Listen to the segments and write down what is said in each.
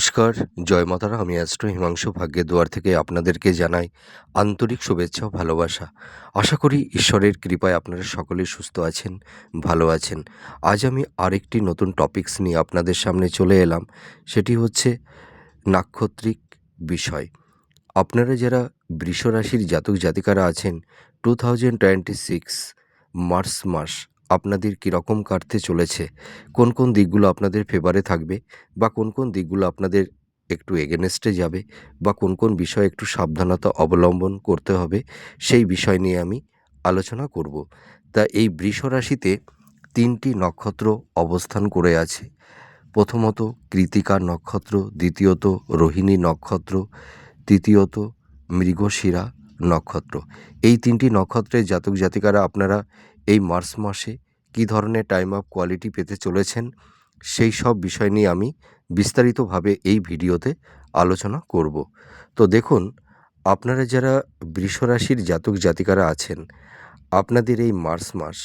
নমস্কার, জয় মাতারা আমি অ্যাস্ট্রো হিমাংশু, ভাগ্যের দুয়ার থেকে আপনাদেরকে জানাই আন্তরিক শুভেচ্ছা ও ভালোবাসা। আশা করি ঈশ্বরের কৃপায় আপনারা সকলেই সুস্থ আছেন, ভালো আছেন। আজ আমি আরেকটি নতুন টপিকস নিয়ে আপনাদের সামনে চলে এলাম। সেটি হচ্ছে নাক্ষত্রিক বিষয়। আপনারা যারা বৃষ রাশির জাতক জাতিকারা আছেন two thousand twenty six March মাস আপনাদের কীরকম কাটতে চলেছে? কোন কোন দিকগুলো আপনাদের ফেভারে থাকবে? বা কোন কোন দিকগুলো আপনাদের একটু এগেনস্টে যাবে? বা কোন কোন বিষয়ে একটু সাবধানতা অবলম্বন করতে হবে? সেই বিষয় নিয়ে আমি আলোচনা করব। তা এই বৃষ রাশিতে তিনটি নক্ষত্র অবস্থান করে আছে। প্রথমত কৃতিকা নক্ষত্র, দ্বিতীয়ত রোহিণী নক্ষত্র, তৃতীয়ত মৃগশিরা নক্ষত্র। এই তিনটি নক্ষত্রের জাতক জাতিকারা আপনারা এই মার্চ মাসে কী ধরনের টাইম অফ কোয়ালিটি পেতে চলেছেন, সেই সব বিষয় নিয়ে আমি বিস্তারিতভাবে এই ভিডিওতে আলোচনা করব। তো দেখুন, আপনারা যারা বৃষরাশির জাতক জাতিকারা আছেন, আপনাদের এই মার্চ মাস,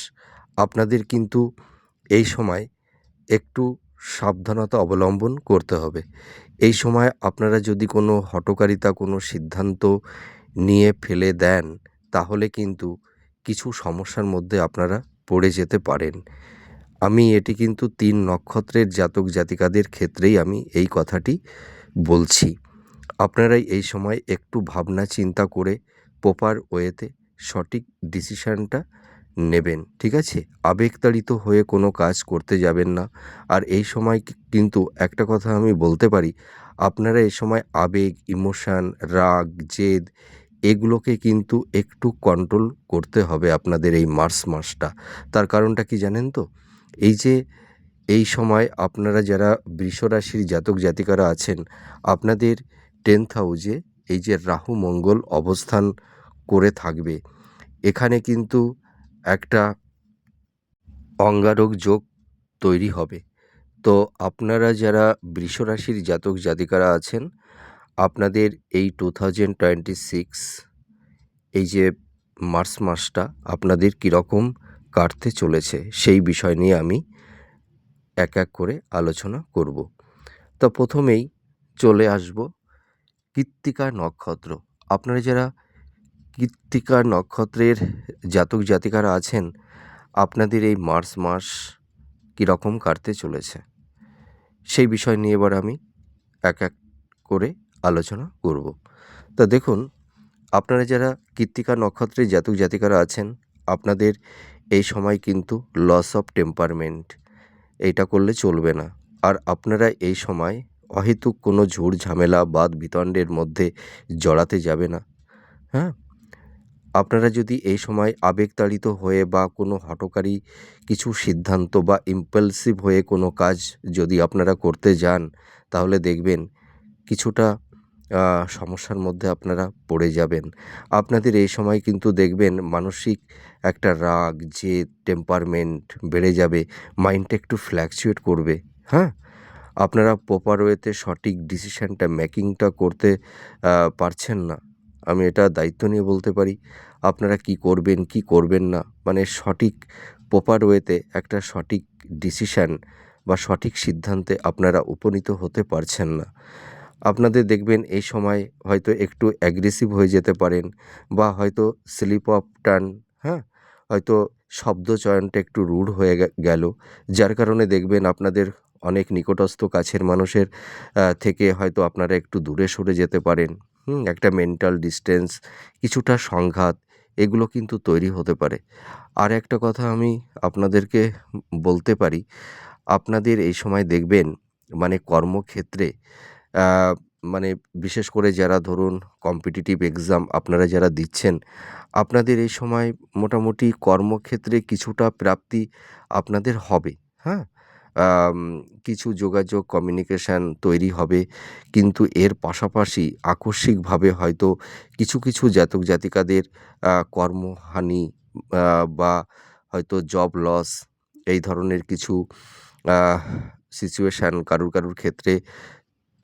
আপনাদের কিন্তু এই সময় একটু সাবধানতা অবলম্বন করতে হবে। এই সময় আপনারা যদি কোনো হটকারিতা, কোনো সিদ্ধান্ত নিয়ে ফেলে দেন, তাহলে কিন্তু কিছু সমস্যার মধ্যে আপনারা পড়ে যেতে পারেন। আমি এটি কিন্তু তিন নক্ষত্রের জাতক জাতিকাদের ক্ষেত্রেই আমি এই কথাটি বলছি। আপনারাই এই সময় একটু ভাবনা চিন্তা করে প্রপার ওয়েতে সঠিক ডিসিশানটা নেবেন, ঠিক আছে? আবেগতাড়িত হয়ে কোনো কাজ করতে যাবেন না। আর এই সময় কিন্তু একটা কথা আমি বলতে পারি, আপনারা এই সময় আবেগ, ইমোশান, রাগ, জেদ এগুলোকে কিন্তু একটু কন্ট্রোল করতে হবে আপনাদের এই মার্চ মাসটা। তার কারণটা কি জানেন তো? এই যে, এই সময় আপনারা যারা বৃষরাশির জাতক জাতিকারা আছেন, আপনাদের টেন্থ হাউজে এই যে রাহু মঙ্গল অবস্থান করে থাকবে। এখানে কিন্তু একটা অঙ্গারক যোগ তৈরি হবে। তো আপনারা যারা বৃষরাশির জাতক জাতিকারা আছেন আপনাদের এই টু থাউজেন্ড টোয়েন্টি সিক্স এই যে মার্চ মাসটা আপনাদের কীরকম কাটতে চলেছে, সেই বিষয় নিয়ে আমি এক এক করে আলোচনা করব। তো প্রথমেই চলে আসব কৃত্তিকা নক্ষত্র। আপনারা যারা কৃত্তিকা নক্ষত্রের জাতক জাতিকারা আছেন, আপনাদের এই মার্চ মাস কীরকম কাটতে চলেছে, সেই বিষয় নিয়ে এবার আমি এক এক করে আলোচনা করব। তা দেখুন, আপনারা যারা কৃত্তিকা নক্ষত্রের জাতক জাতিকারা আছেন, আপনাদের এই সময় কিন্তু লস অফ টেম্পারমেন্ট এইটা করলে চলবে না। আর আপনারা এই সময় অহেতুক কোনো ঝুড় ঝামেলা, বাদ বিতণ্ডের মধ্যে জড়াতে যাবে না। হ্যাঁ? আপনারা যদি এই সময় আবেগতাড়িত হয়ে বা কোনো হটকারী কিছু সিদ্ধান্ত বা ইম্পালসিভ হয়ে কোনো কাজ যদি আপনারা করতে যান, তাহলে দেখবেন কিছুটা সমস্যার মধ্যে আপনারা পড়ে যাবেন। আপনাদের এই সময় কিন্তু দেখবেন মানসিক একটা রাগ, জেদ টেম্পারমেন্ট বেড়ে যাবে মাইন্ডটা একটু ফ্ল্যাকচুয়েট করবে হ্যাঁ? আপনারা প্রপার ওয়েতে সঠিক ডিসিশানটা মেকিংটা করতে পারছেন না। আমি এটা দায়িত্ব নিয়ে বলতে পারি। আপনারা কি করবেন কি করবেন না? মানে সঠিক প্রপার ওয়েতে একটা সঠিক ডিসিশান বা সঠিক সিদ্ধান্তে আপনারা উপনীত হতে পারছেন না। আপনাদের দেখবেন এই সময় হয়তো একটু অ্যাগ্রেসিভ হয়ে যেতে পারেন বা হয়তো স্লিপ অফ টার্ন হ্যাঁ? হয়তো শব্দ চয়নটা একটু রূঢ় হয়ে গেল। যার কারণে দেখবেন আপনাদের অনেক নিকটস্থ কাছের মানুষের থেকে হয়তো আপনারা একটু দূরে সরে যেতে পারেন। হুম, একটা মেন্টাল ডিস্টেন্স কিছুটা সংঘাত, এগুলো কিন্তু তৈরি হতে পারে। আর একটা কথা আমি আপনাদেরকে বলতে পারি, আপনাদের এই সময় দেখবেন মানে কর্মক্ষেত্রে মানে বিশেষ করে যারা ধরুন কম্পিটিটিভ এক্সাম আপনারা যারা দিচ্ছেন, আপনাদের এই সময় মোটামুটি কর্মক্ষেত্রে কিছুটা প্রাপ্তি আপনাদের হবে হ্যাঁ? কিছু যোগাযোগ কমিউনিকেশান তৈরি হবে, কিন্তু এর পাশাপাশি আকস্মিকভাবে হয়তো কিছু কিছু জাতক জাতিকাদের কর্মহানি বা হয়তো জব লস এই ধরনের কিছু সিচুয়েশান কারুর কারুর ক্ষেত্রে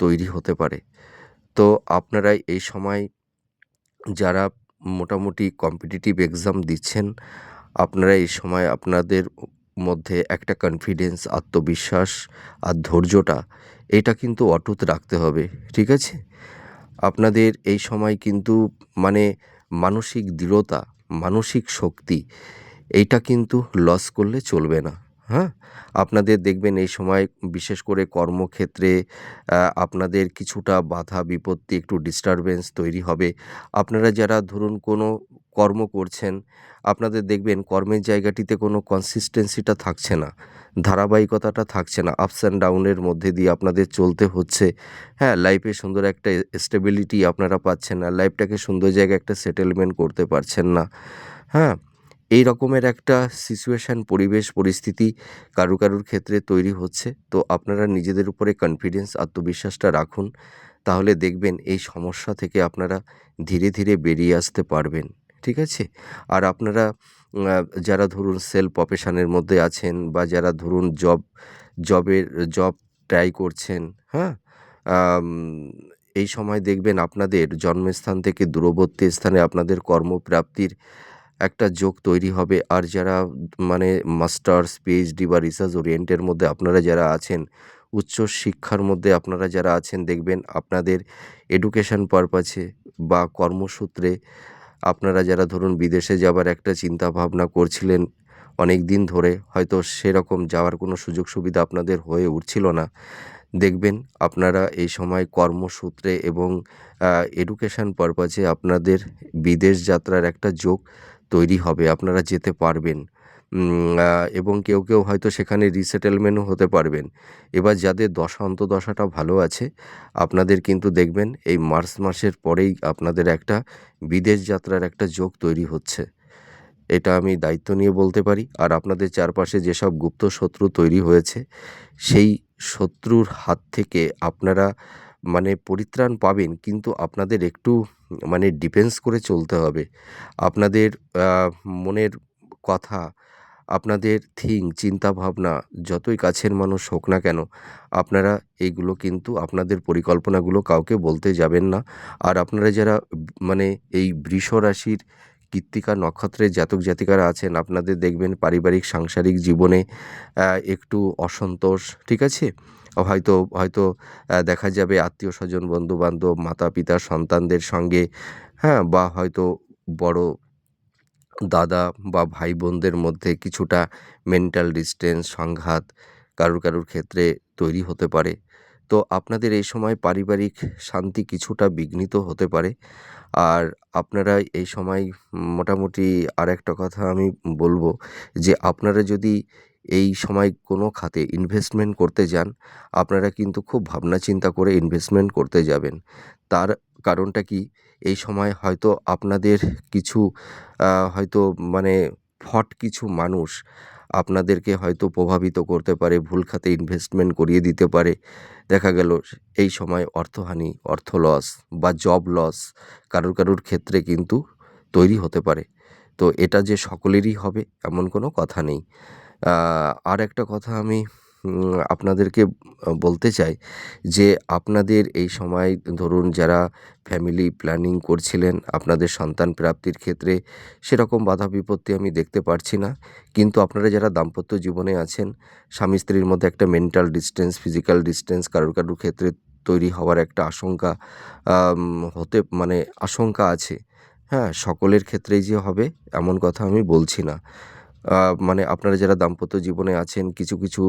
তৈরি হতে পারে। তো আপনারা এই সময় যারা মোটামুটি কম্পিটিটিভ এক্সাম দিচ্ছেন, আপনারা এই সময় আপনাদের মধ্যে একটা কনফিডেন্স আত্মবিশ্বাস আর ধৈর্যটা এটা কিন্তু অটুট রাখতে হবে, ঠিক আছে? আপনাদের এই সময় কিন্তু মানে মানসিক দৃঢ়তা, মানসিক শক্তি এইটা কিন্তু লস করলে চলবে না। হ্যাঁ? আপনাদের দেখবেন এই সময় বিশেষ করে কর্মক্ষেত্রে আপনাদের কিছুটা বাধা, বিপত্তি, একটু ডিস্টারবেন্স তৈরি হবে। আপনারা যারা ধরুন কোনো কর্ম করছেন, আপনাদের দেখবেন কর্মের জায়গাটিতে কোনো কনসিস্টেন্সিটা থাকছে না, ধারাবাহিকতাটা থাকছে না আপস অ্যান্ড ডাউনের মধ্যে দিয়ে আপনাদের চলতে হচ্ছে। হ্যাঁ লাইফে সুন্দর একটা স্টেবিলিটি আপনারা পাচ্ছেন না লাইফটাকে সুন্দর জায়গায় একটা সেটেলমেন্ট করতে পারছেন না। হ্যাঁ এই রকমের একটা সিচুয়েশান পরিবেশ, পরিস্থিতি কারু কারুর ক্ষেত্রে তৈরি হচ্ছে। তো আপনারা নিজেদের উপরে কনফিডেন্স আত্মবিশ্বাসটা রাখুন। তাহলে দেখবেন এই সমস্যা থেকে আপনারা ধীরে ধীরে বেরিয়ে আসতে পারবেন। ঠিক আছে? আর আপনারা যারা ধরুন সেলফ প্রফেশনের মধ্যে আছেন বা যারা ধরুন জব জবের জব ট্রাই করছেন হ্যাঁ? এই সময় দেখবেন আপনাদের জন্মস্থান থেকে দূরবর্তী স্থানে আপনাদের কর্মপ্রাপ্তির একটা যোগ তৈরি হবে। আর যারা মানে মাস্টার্স পিএইচডি বা রিসার্চ ওরিয়েন্টের মধ্যে আপনারা যারা আছেন, উচ্চ শিক্ষার মধ্যে আপনারা যারা আছেন, দেখবেন আপনাদের এডুকেশন পারপাসে বা কর্মসূত্রে আপনারা যারা ধরুন বিদেশে যাবার একটা চিন্তা ভাবনা করছিলেন অনেক দিন ধরে, হয়তো সেরকম যাওয়ার কোনো সুযোগ সুবিধা আপনাদের হয়ে উঠছিল না। দেখবেন আপনারা এই সময় কর্মসূত্রে এবং এডুকেশান পারপাসে আপনাদের বিদেশ যাত্রার একটা যোগ তৈরি হবে, আপনারা যেতে পারবেন। এবং কেউ কেউ হয়তো সেখানে রিসেটেলমেন্টও হতে পারবেন। এবার যাদের দশা অন্তদশাটা ভালো আছে, আপনাদের কিন্তু দেখবেন এই মার্চ মাসের পরেই আপনাদের একটা বিদেশ যাত্রার একটা যোগ তৈরি হচ্ছে। এটা আমি দায়িত্ব নিয়ে বলতে পারি। আর আপনাদের চারপাশে যেসব গুপ্ত শত্রু তৈরি হয়েছে, সেই শত্রুর হাত থেকে আপনারা মানে পরিত্রাণ পাবেন, কিন্তু আপনাদের একটু মানে ডিফেন্স করে চলতে হবে। আপনাদের মনের কথা, আপনাদের থিঙ্ক চিন্তাভাবনা যতই কাছের মানুষ হোক না কেন, আপনারা এইগুলো কিন্তু আপনাদের পরিকল্পনাগুলো কাউকে বলতে যাবেন না। আর আপনারা যারা মানে এই বৃষ রাশির কৃত্তিকা নক্ষত্রের জাতক জাতিকারা আছেন, আপনাদের দেখবেন পারিবারিক, সাংসারিক জীবনে একটু অসন্তোষ, ঠিক আছে? হয়তো হয়তো দেখা যাবে আত্মীয় স্বজন বন্ধু বান্ধব মাতা পিতা সন্তানদের সঙ্গে হ্যাঁ বা হয়তো বড় দাদা বা ভাই বোনদের মধ্যে কিছুটা মেন্টাল ডিস্টেন্স সংঘাত কারুর কারুর ক্ষেত্রে তৈরি হতে পারে। তো আপনাদের এই সময় পারিবারিক শান্তি কিছুটা বিঘ্নিত হতে পারে। আর আপনারা এই সময় মোটামুটি আর একটা কথা আমি বলব যে, আপনারা যদি এই সময় কোনো খাতে ইনভেস্টমেন্ট করতে যান, আপনারা কিন্তু খুব ভাবনা চিন্তা করে ইনভেস্টমেন্ট করতে যাবেন। তার কারণটা কি? এই সময় হয়তো আপনাদের কিছু হয়তো মানে ফট কিছু মানুষ আপনাদেরকে হয়তো প্রভাবিত করতে পারে, ভুল খাতে ইনভেস্টমেন্ট করিয়ে দিতে পারে। দেখা গেল এই সময় অর্থহানি, অর্থ লস বা জব লস কারুর কারুর ক্ষেত্রে কিন্তু তৈরি হতে পারে। তো এটা যে সকলেরই হবে এমন কোনো কথা নেই। আর একটা কথা আমি আপনাদেরকে বলতে চাই যে আপনাদের এই সময় ধরুন যারা ফ্যামিলি প্ল্যানিং করছিলেন, আপনাদের সন্তান প্রাপ্তির ক্ষেত্রে সেরকম বাধা বিপত্তি আমি দেখতে পারছি না। কিন্তু আপনারা যারা দাম্পত্য জীবনে আছেন, স্বামী স্ত্রীর মধ্যে একটা মেন্টাল ডিস্টেন্স ফিজিক্যাল ডিস্টেন্স কারোর কারোর ক্ষেত্রে তৈরি হওয়ার একটা আশঙ্কা হতে মানে আশঙ্কা আছে। হ্যাঁ সকলের ক্ষেত্রেই যে হবে, এমন কথা আমি বলছি না। মানে আপনারা যারা দাম্পত্য জীবনে আছেন, কিছু কিছু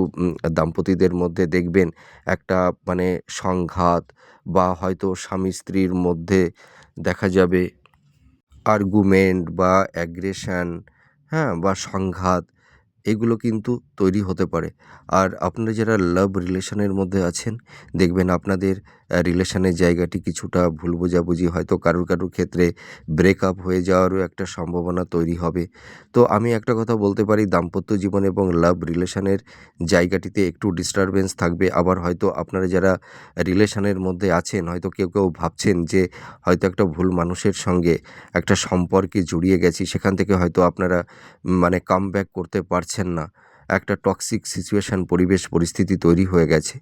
দাম্পতিদের মধ্যে দেখবেন একটা মানে সংঘাত বা হয়তো স্বামী স্ত্রীর মধ্যে দেখা যাবে আর্গুমেন্ট বা অ্যাগ্রেশন হ্যাঁ বা সংঘাত, এগুলো কিন্তু তৈরি হতে পারে। আর আপনারা যারা লাভ রিলেশনের মধ্যে আছেন, দেখবেন আপনাদের রিলেশনের জায়গাটি কিছুটা ভুল বোঝাবুঝি, হয়তো কারুর কারুর ক্ষেত্রে ব্রেকআপ হয়ে যাওয়ারও একটা সম্ভাবনা তৈরি হবে। তো আমি একটা কথা বলতে পারি, দাম্পত্য জীবন এবং লাভ রিলেশনের জায়গাটিতে একটু ডিস্টারবেন্স থাকবে। আবার হয়তো আপনারা যারা রিলেশনের মধ্যে আছেন, হয়তো কেউ কেউ ভাবছেন যে হয়তো একটা ভুল মানুষের সঙ্গে একটা সম্পর্কে জড়িয়ে গেছি, সেখান থেকে হয়তো আপনারা মানে কাম করতে পারছেন না। একটা টক্সিক সিচুয়েশান পরিবেশ, পরিস্থিতি তৈরি হয়ে গেছে।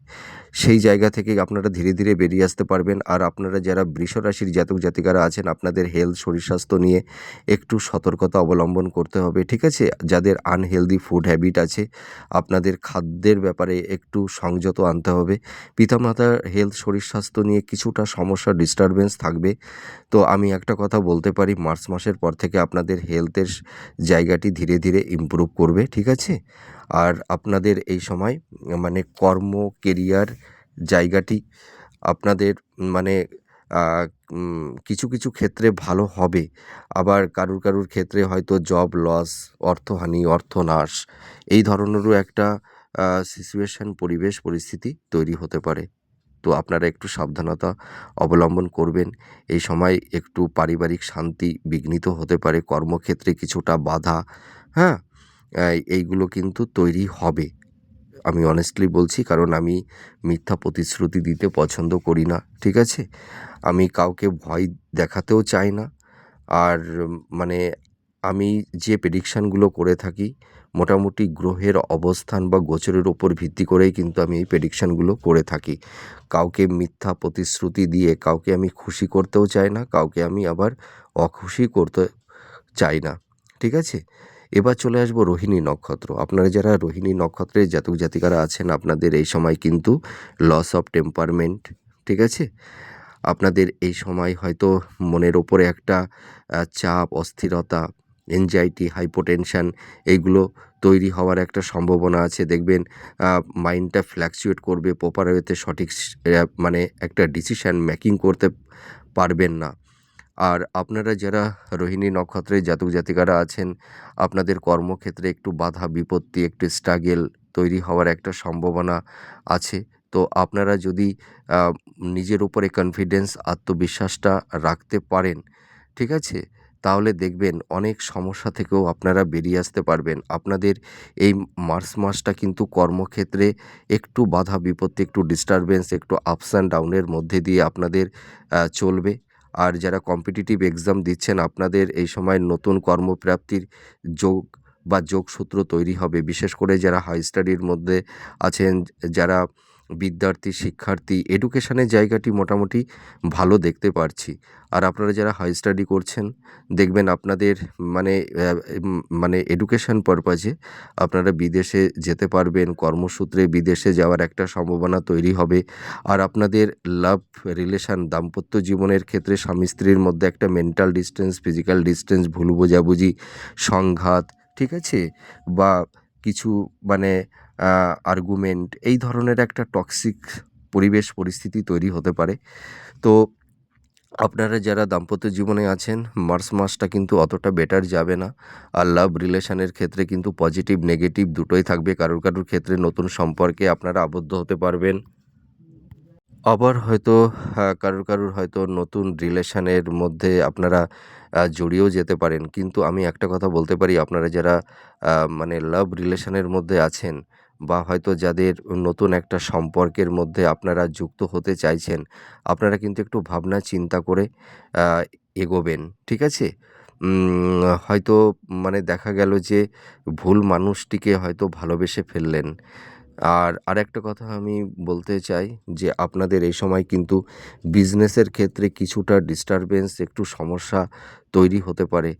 সেই জায়গা থেকে আপনারা ধীরে ধীরে বেরিয়ে আসতে পারবেন। আর আপনারা যারা বৃষ রাশির জাতক জাতিকারা আছেন, আপনাদের হেলথ শরীর স্বাস্থ্য নিয়ে একটু সতর্কতা অবলম্বন করতে হবে, ঠিক আছে? যাদের আনহেলদি ফুড হ্যাবিট আছে, আপনাদের খাদ্যের ব্যাপারে একটু সংযত আনতে হবে। পিতামাতার হেলথ শরীর স্বাস্থ্য নিয়ে কিছুটা সমস্যা ডিস্টারবেন্স থাকবে। তো আমি একটা কথা বলতে পারি, মার্চ মাসের পর থেকে আপনাদের হেলথের জায়গাটি ধীরে ধীরে ইমপ্রুভ করবে, ঠিক আছে? আর আপনাদের এই সময় মানে কর্ম কেরিয়ার জায়গাটি আপনাদের মানে কিছু কিছু ক্ষেত্রে ভালো হবে। আবার কারুর কারুর ক্ষেত্রে হয়তো জব লস অর্থহানি, অর্থনাশ, এই ধরনেরও একটা সিচুয়েশান পরিবেশ, পরিস্থিতি তৈরি হতে পারে। তো আপনারা একটু সাবধানতা অবলম্বন করবেন। এই সময় একটু পারিবারিক শান্তি বিঘ্নিত হতে পারে। কর্মক্ষেত্রে কিছুটা বাধা হ্যাঁ? এইগুলো কিন্তু তৈরি হবে। আমি অনেস্টলি বলছি, কারণ আমি মিথ্যা প্রতিশ্রুতি দিতে পছন্দ করি না, ঠিক আছে? আমি কাউকে ভয় দেখাতেও চাই না। আর মানে আমি যে প্রেডিকশানগুলো করে থাকি, মোটামুটি গ্রহের অবস্থান বা গোচরের ওপর ভিত্তি করেই কিন্তু আমি এই প্রেডিকশানগুলো করে থাকি। কাউকে মিথ্যা প্রতিশ্রুতি দিয়ে কাউকে আমি খুশি করতেও চাই না, কাউকে আমি আবার অখুশি করতে চাই না, ঠিক আছে? এবার চলে আসব রোহিণী নক্ষত্র। আপনারা যারা রোহিণী নক্ষত্রের জাতক জাতিকারা আছেন, আপনাদের এই সময় কিন্তু লস অফ টেম্পারমেন্ট ঠিক আছে? আপনাদের এই সময় হয়তো মনের ওপরে একটা চাপ, অস্থিরতা এনজাইটি হাইপোটেনশান এইগুলো তৈরি হওয়ার একটা সম্ভাবনা আছে। দেখবেন মাইন্ডটা ফ্ল্যাকচুয়েট করবে প্রপার ওয়েতে সঠিক মানে একটা ডিসিশান মেকিং করতে পারবেন না। আর আপনারা যারা রোহিণী নক্ষত্রের জাতক জাতিকারা আছেন, আপনাদের কর্মক্ষেত্রে একটু বাধা, বিপত্তি, একটু স্ট্রাগেল তৈরি হওয়ার একটা সম্ভাবনা আছে। তো আপনারা যদি নিজের উপরে কনফিডেন্স আত্মবিশ্বাসটা রাখতে পারেন, ঠিক আছে? তাহলে দেখবেন অনেক সমস্যা থেকেও আপনারা বেরিয়ে আসতে পারবেন। আপনাদের এই মার্চ মাসটা কিন্তু কর্মক্ষেত্রে একটু বাধা, বিপত্তি, একটু ডিস্টারবেন্স একটু আপস অ্যান্ড ডাউনের মধ্যে দিয়ে আপনাদের চলবে। আর যারা কম্পিটিটিভ এক্সাম দিচ্ছেন, আপনাদের এই সময় নতুন কর্মপ্রাপ্তির যোগ বা যোগসূত্র তৈরি হবে। বিশেষ করে যারা হাই স্টাডির মধ্যে আছেন, যারা বিদ্যার্থী, শিক্ষার্থী এডুকেশনের জায়গাটি মোটামুটি ভালো দেখতে পারছি। আর আপনারা যারা হাই স্টাডি করছেন, দেখবেন আপনাদের মানে মানে এডুকেশন পারপাজে আপনারা বিদেশে যেতে পারবেন, কর্মসূত্রে বিদেশে যাওয়ার একটা সম্ভাবনা তৈরি হবে। আর আপনাদের লাভ রিলেশান দাম্পত্য জীবনের ক্ষেত্রে স্বামী স্ত্রীর মধ্যে একটা মেন্টাল ডিস্টেন্স ফিজিক্যাল ডিস্টেন্স ভুল বোঝাবুঝি, সংঘাত, ঠিক আছে? বা কিছু মানে আর্গুমেন্ট এই ধরনের একটা টক্সিক পরিবেশ, পরিস্থিতি তৈরি হতে পারে। তো আপনারা যারা দাম্পত্য জীবনে আছেন মার্চ মাসটা কিন্তু অতটা বেটার যাবে না। আর লাভ রিলেশনের ক্ষেত্রে কিন্তু পজিটিভ নেগেটিভ দুটোই থাকবে। কারোর কারোর ক্ষেত্রে নতুন সম্পর্কে আপনারা আবদ্ধ হতে পারবেন। আবার হয়তো কারোর কারোর হয়তো নতুন রিলেশনের মধ্যে আপনারা জড়িয়েও যেতে পারেন। কিন্তু আমি একটা কথা বলতে পারি, আপনারা যারা মানে লাভ রিলেশনের মধ্যে আছেন বা হয়তো যাদের নতুন একটা সম্পর্কের মধ্যে আপনারা যুক্ত হতে চাইছেন, আপনারা কিন্তু একটু ভাবনা চিন্তা করে এগোবেন, ঠিক আছে? হয়তো মানে দেখা গেল যে ভুল মানুষটিকে হয়তো ভালোবেসে ফেললেন। আর আরেকটা কথা আমি বলতে চাই যে আপনাদের এই সময় কিন্তু বিজনেসের ক্ষেত্রে কিছুটা ডিস্টারবেন্স একটু সমস্যা তৈরি হতে পারে।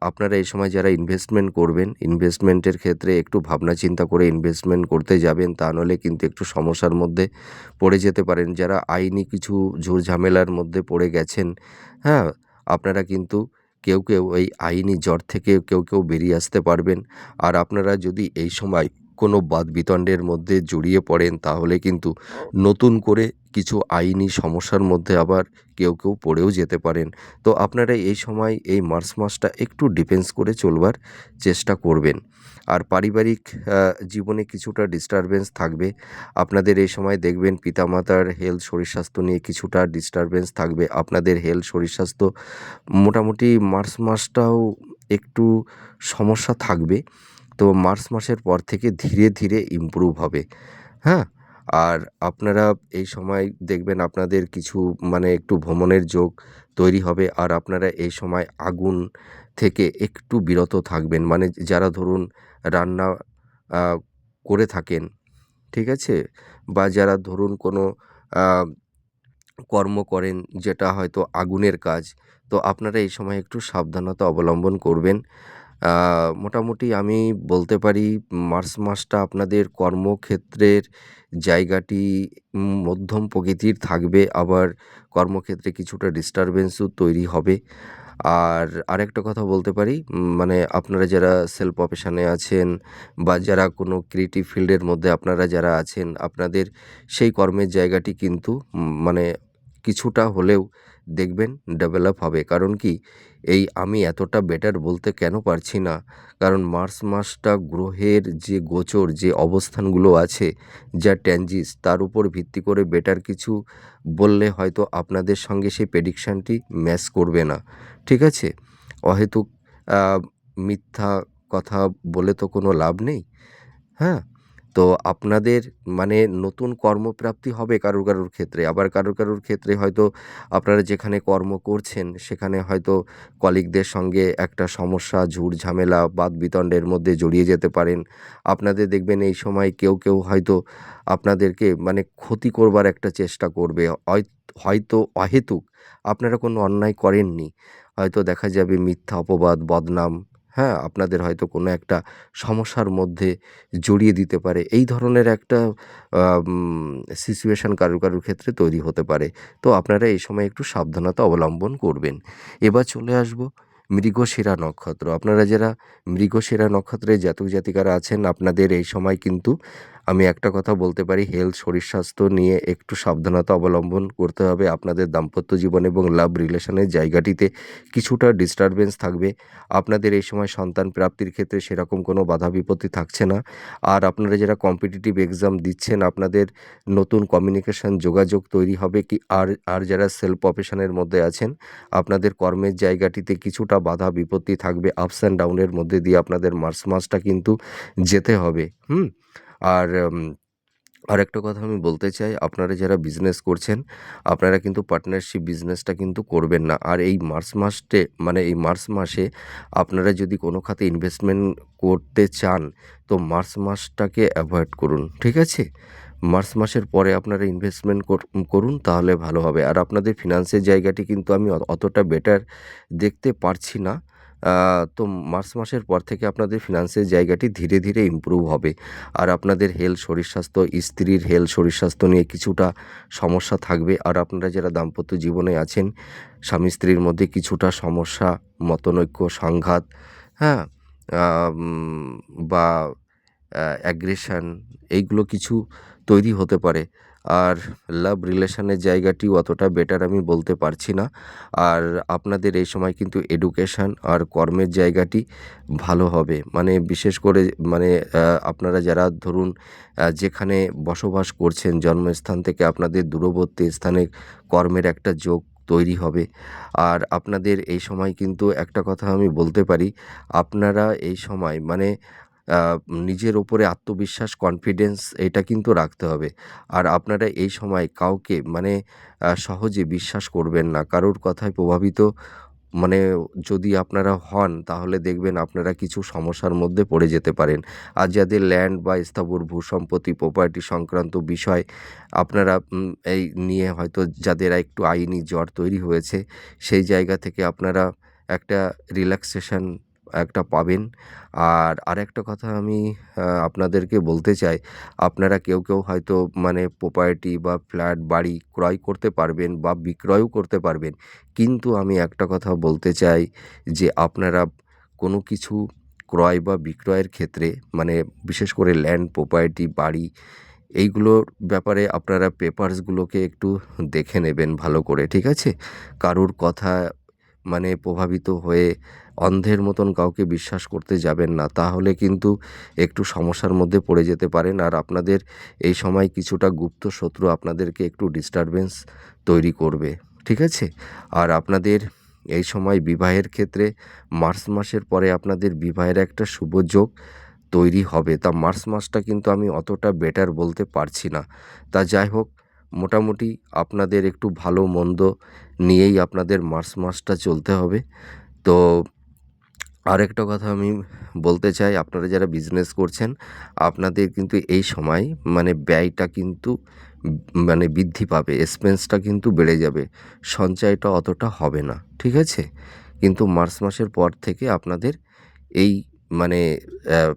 আপনারা এই সময় যারা ইনভেস্টমেন্ট করবেন ইনভেস্টমেন্টের ক্ষেত্রে একটু ভাবনা চিন্তা করে ইনভেস্টমেন্ট করতে যাবেন, তা নাহলে কিন্তু একটু সমস্যার মধ্যে পড়ে যেতে পারেন। যারা আইনি কিছু ঝামেলার মধ্যে পড়ে গেছেন হ্যাঁ আপনারা কিন্তু কেউ কেউ এই আইনি জ্বর থেকে কেউ কেউ বেরিয়ে আসতে পারবেন। আর আপনারা যদি এই সময় কোনো বাদ বিতণ্ডের মধ্যে জড়িয়ে পড়েন, তাহলে কিন্তু নতুন করে কিছু আইনি সমস্যার মধ্যে আবার কেউ কেউ পড়েও যেতে পারেন। তো আপনারা এই সময়, এই মার্চ মাসটা একটু ডিফেন্স করে চলবার চেষ্টা করবেন। আর পারিবারিক জীবনে কিছুটা ডিস্টারবেন্স থাকবে। আপনাদের এই সময় দেখবেন পিতামাতার হেলথ শরীর স্বাস্থ্য নিয়ে কিছুটা ডিস্টারবেন্স থাকবে। আপনাদের হেলথ শরীর স্বাস্থ্য মোটামুটি মার্চ মাসটাও একটু সমস্যা থাকবে। তো মার্চ মাসের পর থেকে ধীরে ধীরে ইমপ্রুভ হবে হ্যাঁ আর আপনারা এই সময় দেখবেন আপনাদের কিছু মানে একটু ভ্রমণের যোগ তৈরি হবে আর আপনারা এই সময় আগুন থেকে একটু বিরত থাকবেন মানে যারা ধরুন রান্না করে থাকেন, ঠিক আছে? বা যারা ধরুন কোনো কর্ম করেন যেটা হয়তো আগুনের কাজ, তো আপনারা এই সময় একটু সাবধানতা অবলম্বন করবেন। মোটামুটি আমি বলতে পারি মার্চ মাসটা আপনাদের কর্মক্ষেত্রের জায়গাটি মধ্যম প্রকৃতির থাকবে। আবার কর্মক্ষেত্রে কিছুটা ডিস্টারবেন্সও তৈরি হবে। আর আরেকটা কথা বলতে পারি মানে আপনারা যারা সেলফ প্রফেশনে আছেন বা যারা কোনো ক্রিয়েটিভ ফিল্ডের মধ্যে আপনারা যারা আছেন, আপনাদের সেই কর্মের জায়গাটি কিন্তু মানে কিছুটা হলেও দেখবেন ডেভেলপ হবে। কারণ কি? এই আমি এতটা বেটার বলতে কেন পারছি না? কারণ মার্চ মাসটা গ্রহের যে গোচর যে অবস্থানগুলো আছে, যা ট্রানজিট তার উপর ভিত্তি করে বেটার কিছু বললে হয়তো আপনাদের সঙ্গে সেই প্রেডিকশানটি ম্যাচ করবে না। ঠিক আছে? অহেতুক মিথ্যা কথা বলে তো কোনো লাভ নেই। হ্যাঁ? তো আপনাদের মানে নতুন কর্মপ্রাপ্তি হবে কারুর, কারুর ক্ষেত্রে। আবার কারুর, কারুর ক্ষেত্রে হয়তো আপনারা যেখানে কর্ম করছেন সেখানে হয়তো কলিগদের সঙ্গে একটা সমস্যা, ঝুট-ঝামেলা, বাদ-বিতণ্ডের মধ্যে জড়িয়ে যেতে পারেন। আপনাদের দেখবেন এই সময় কেউ, কেউ হয়তো আপনাদেরকে মানে ক্ষতি করবার একটা চেষ্টা করবে। হয়তো অহেতুক আপনারা কোনো অন্যায় করেননি। হয়তো দেখা যাবে মিথ্যা অপবাদ, বদনাম, হ্যাঁ? আপনাদের হয়তো কোনো একটা সমস্যার মধ্যে জড়িয়ে দিতে পারে। এই ধরনের একটা সিচুয়েশান কারও কারুর, ক্ষেত্রে তৈরি হতে পারে। তো আপনারা এই সময় একটু সাবধানতা অবলম্বন করবেন। এবার চলে আসব মৃগশিরা নক্ষত্র। আপনারা যারা মৃগশিরা নক্ষত্রের জাতক-জাতিকারা আছেন, আপনাদের এই সময় কিন্তু আমি একটা কথা বলতে পারি হেলথ, শরীর-স্বাস্থ্য নিয়ে একটু সাবধানতা অবলম্বন করতে হবে। আপনাদের দাম্পত্য জীবন এবং লাভ রিলেশনের জায়গাটিতে কিছুটা ডিস্টারবেন্স থাকবে। আপনাদের এই সময় সন্তান প্রাপ্তির ক্ষেত্রে সেরকম কোনো বাধা বিপত্তি থাকছে না। আর আপনারা যারা কম্পিটিটিভ এক্সাম দিচ্ছেন, আপনাদের নতুন কমিউনিকেশন যোগাযোগ তৈরি হবে কি আর আর যারা সেলফ প্রফেশনের মধ্যে আছেন, আপনাদের কর্মের জায়গাটিতে কিছুটা বাধা বিপত্তি থাকবে। আপস অ্যান্ড ডাউনের মধ্যে দিয়ে আপনাদের মার্চ মাসটা কিন্তু যেতে হবে। হুম? আর আরেকটা কথা আমি বলতে চাই, আপনারা যারা বিজনেস করছেন, আপনারা কিন্তু পার্টনারশিপ বিজনেসটা কিন্তু করবেন না। আর এই মার্চ মাসটে মানে এই মার্চ মাসে আপনারা যদি কোনো খাতে ইনভেস্টমেন্ট করতে চান, তো মার্চ মাসটাকে অ্যাভয়েড করুন। ঠিক আছে? মার্চ মাসের পরে আপনারা ইনভেস্টমেন্ট কর করুন তাহলে ভালো হবে। আর আপনাদের ফিনান্সের জায়গাটি কিন্তু আমি অতটা বেটার দেখতে পারছি না। তো মার্চ মাসের পর থেকে আপনাদের ফিনান্সের জায়গাটি ধীরে, ধীরে ইমপ্রুভ হবে। আর আপনাদের হেলথ, শরীর-স্বাস্থ্য, স্ত্রীর হেলথ, শরীর-স্বাস্থ্য নিয়ে কিছুটা সমস্যা থাকবে। আর আপনারা যারা দাম্পত্য জীবনে আছেন, স্বামী-স্ত্রীর মধ্যে কিছুটা সমস্যা, মতনৈক্য, সংঘাত, হ্যাঁ? বা অ্যাগ্রেশন এইগুলো কিছু তৈরি হতে পারে। আর লাভ রিলেশনের জায়গাটিও অতটা বেটার আমি বলতে পারছি না। আর আপনাদের এই সময় কিন্তু এডুকেশন আর কর্মের জায়গাটি ভালো হবে। মানে বিশেষ করে মানে আপনারা যারা ধরুন যেখানে বসবাস করছেন জন্মস্থান থেকে আপনাদের দূরবর্তী স্থানে কর্মের একটা যোগ তৈরি হবে। আর আপনাদের এই সময় কিন্তু একটা কথা আমি বলতে পারি, আপনারা এই সময় মানে নিজের ওপরে আত্মবিশ্বাস, কনফিডেন্স এটা কিন্তু রাখতে হবে। আর আপনারা এই সময় কাউকে মানে সহজে বিশ্বাস করবেন না। কারোর কথায় প্রভাবিত মানে যদি আপনারা হন, তাহলে দেখবেন আপনারা কিছু সমস্যার মধ্যে পড়ে যেতে পারেন। আর যাদের ল্যান্ড বা স্থাবর ভূ-সম্পত্তি, প্রপার্টি সংক্রান্ত বিষয় আপনারা এই নিয়ে হয়তো যাদের একটু আইনি জ্বর তৈরি হয়েছে, সেই জায়গা থেকে আপনারা একটা রিল্যাক্সেশন একটা পাবেন। আর আরেকটা কথা আমি আপনাদেরকে বলতে চাই, আপনারা কেউ, কেউ হয়তো মানে প্রপার্টি বা ফ্ল্যাট, বাড়ি ক্রয় করতে পারবেন বা বিক্রয়ও করতে পারবেন। কিন্তু আমি একটা কথা বলতে চাই যে আপনারা কোনো কিছু ক্রয় বা বিক্রয়ের ক্ষেত্রে মানে বিশেষ করে ল্যান্ড, প্রপার্টি, বাড়ি এইগুলোর ব্যাপারে আপনারা পেপারসগুলোকে একটু দেখে নেবেন ভালো করে। ঠিক আছে? কারুর কথা মানে প্রভাবিত হয়ে অন্ধের মতন কাউকে বিশ্বাস করতে যাবেন না। তাহলে কিন্তু একটু সমস্যার মধ্যে পড়ে যেতে পারেন। আর আপনাদের এই সময় কিছুটা গুপ্ত শত্রু আপনাদেরকে একটু ডিস্টারবেন্স তৈরি করবে। ঠিক আছে? আর আপনাদের এই সময় বিবাহের ক্ষেত্রে মার্চ মাসের পরে আপনাদের বিবাহের একটা শুভ যোগ তৈরি হবে। তা মার্চ মাসটা কিন্তু আমি অতটা বেটার বলতে পারছি না। তা যাই হোক, মোটামুটি আপনাদের একটু ভালো-মন্দ নিয়েই আপনাদের মার্চ মাসটা চলতে হবে। তো আরেকটা কথা আমি বলতে চাই, আপনারা যারা বিজনেস করছেন, আপনাদের কিন্তু এই সময় মানে ব্যয়টা কিন্তু মানে বৃদ্ধি পাবে এক্সপেন্সটা কিন্তু বেড়ে যাবে, সঞ্চয়টা অতটা হবে না, ঠিক আছে? কিন্তু মার্চ মাসের পর থেকে আপনাদের এই মানে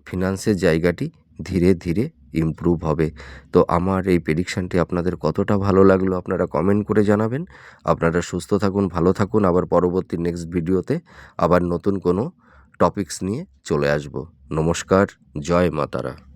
ফিনান্সের জায়গাটি ধীরে ধীরে ইমপ্রুভ হবে। তো আমার এই প্রেডিকশানটি আপনাদের কতটা ভালো লাগল আপনারা কমেন্ট করে জানাবেন। আপনারা সুস্থ থাকুন, ভালো থাকুন। আবার পরবর্তী নেক্সট ভিডিওতে আবার নতুন কোনো টপিকস নিয়ে চলে আসব। নমস্কার জয় মাতারা।